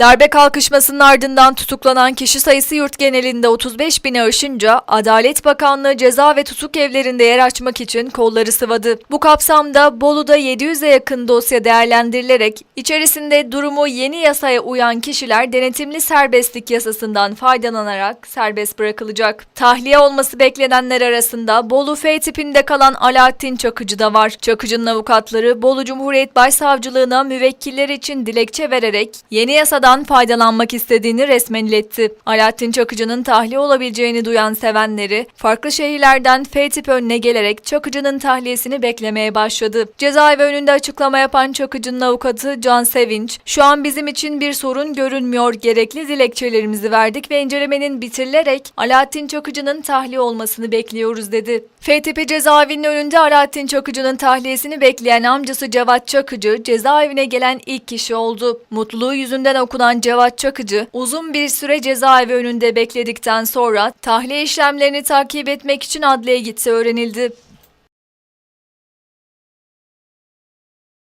Darbe kalkışmasının ardından tutuklanan kişi sayısı yurt genelinde 35 bini aşınca Adalet Bakanlığı ceza ve tutuk evlerinde yer açmak için kolları sıvadı. Bu kapsamda Bolu'da 700'e yakın dosya değerlendirilerek içerisinde durumu yeni yasaya uyan kişiler denetimli serbestlik yasasından faydalanarak serbest bırakılacak. Tahliye olması beklenenler arasında Bolu F tipinde kalan Alaaddin Çakıcı da var. Çakıcı'nın avukatları Bolu Cumhuriyet Başsavcılığına müvekkiller için dilekçe vererek yeni yasadan faydalanmak istediğini resmen iletti. Alaaddin Çakıcı'nın tahliye olabileceğini duyan sevenleri farklı şehirlerden F tip önüne gelerek Çakıcı'nın tahliyesini beklemeye başladı. Cezaevi önünde açıklama yapan Çakıcı'nın avukatı Can Sevinç, şu an bizim için bir sorun görünmüyor. Gerekli dilekçelerimizi verdik ve incelemenin bitirilerek Alaaddin Çakıcı'nın tahliye olmasını bekliyoruz dedi. F tipi cezaevinin önünde Alaaddin Çakıcı'nın tahliyesini bekleyen amcası Cevat Çakıcı cezaevine gelen ilk kişi oldu. Mutluluğu yüzünden okunan Cevat Çakıcı uzun bir süre cezaevi önünde bekledikten sonra tahliye işlemlerini takip etmek için adliye gitti öğrenildi.